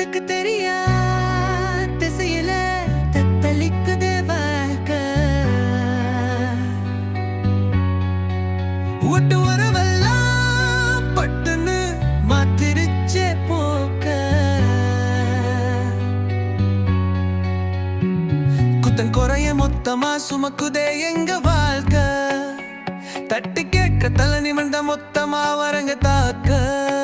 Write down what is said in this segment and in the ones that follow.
கண்ணுக்கு தெரியா? திசையில தத்தளிக்குது வாழ்க்க. ஒட்டு உறவெல்லாம் பட்டுன்னு மாத்திருச்சே போக்க. குத்தன் குறைய மொத்தமா சுமக்குதே எங்க வாழ்க்கை? தட்டி கேட்க தலை நிமிர்ந்த மொத்தமா வரங்க தாக்க.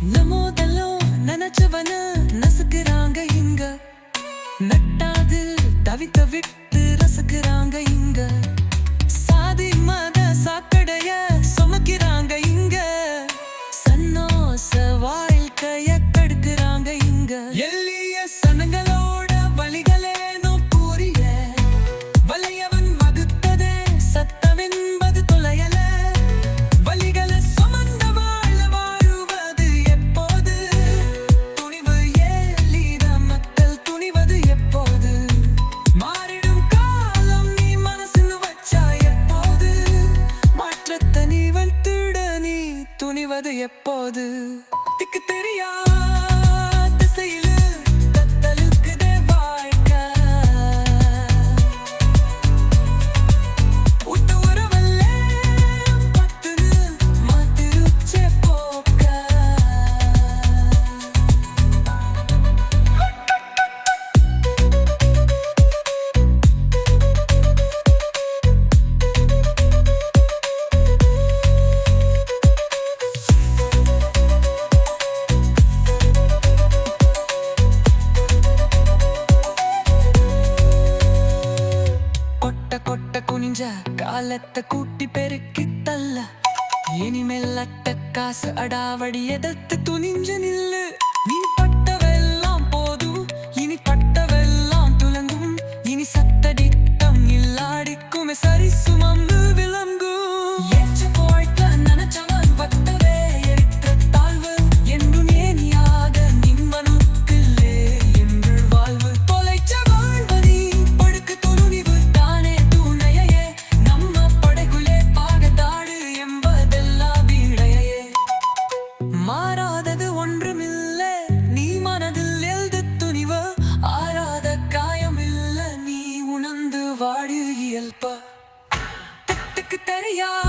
The எப்போது? திக்கு தெரியா கொட்ட கொட்ட குனிஞ்ச காலத்தை கூட்டி பெருக்கி தள்ள. இனிமேல் அட்ட காசு அடாவடி எதிர்த்து துணிஞ்சு நில்லு. Maria.